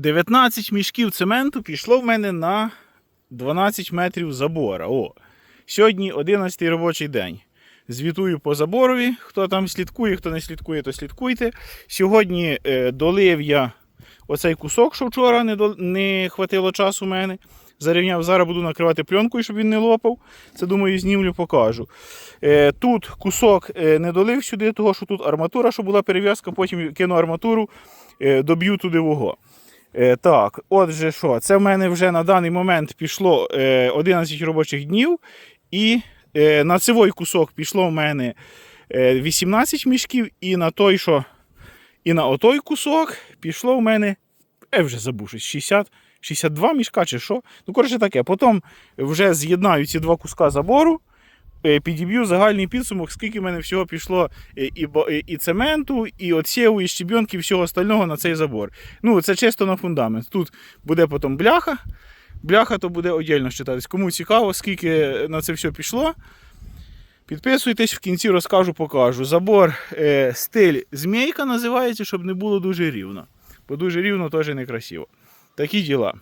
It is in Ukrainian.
19 мішків цементу пішло в мене на 12 метрів забора. О, сьогодні 11 робочий день. Звітую по заборові. Хто там слідкує, хто не слідкує, то слідкуйте. Сьогодні е, долив я оцей кусок, що вчора не, до... не хватило часу у мене. Зарівняв, зараз буду накривати пленкою, щоб він не лопав. Це думаю, знімлю, покажу. Е, тут кусок е, не долив сюди, того що тут арматура, що була перев'язка, потім кину арматуру, е, доб'ю туди вого. Е, так, отже, що, це в мене вже на даний момент пішло е, 11 робочих днів, і е, на цивой кусок пішло в мене е, 18 мішків, і на той, що і на отой кусок пішло в мене, я вже забув, щось 60, 62 мішка чи що. Ну, коротше таке. Потім вже з'єднаю ці два куска забору, е, підіб'ю загальний підсумок, скільки в мене всього пішло е, і, і, і цементу, і отсєву, і щебінки, і всього остального на цей забор. Ну, це чисто на фундамент. Тут буде потім бляха. Бляха то буде віддільно читатись. Кому цікаво, скільки на це все пішло. Підписуйтесь, в кінці розкажу, покажу. Забор е, стиль змійка називається, щоб не було дуже рівно. Бо дуже рівно теж некрасиво. Такі діла.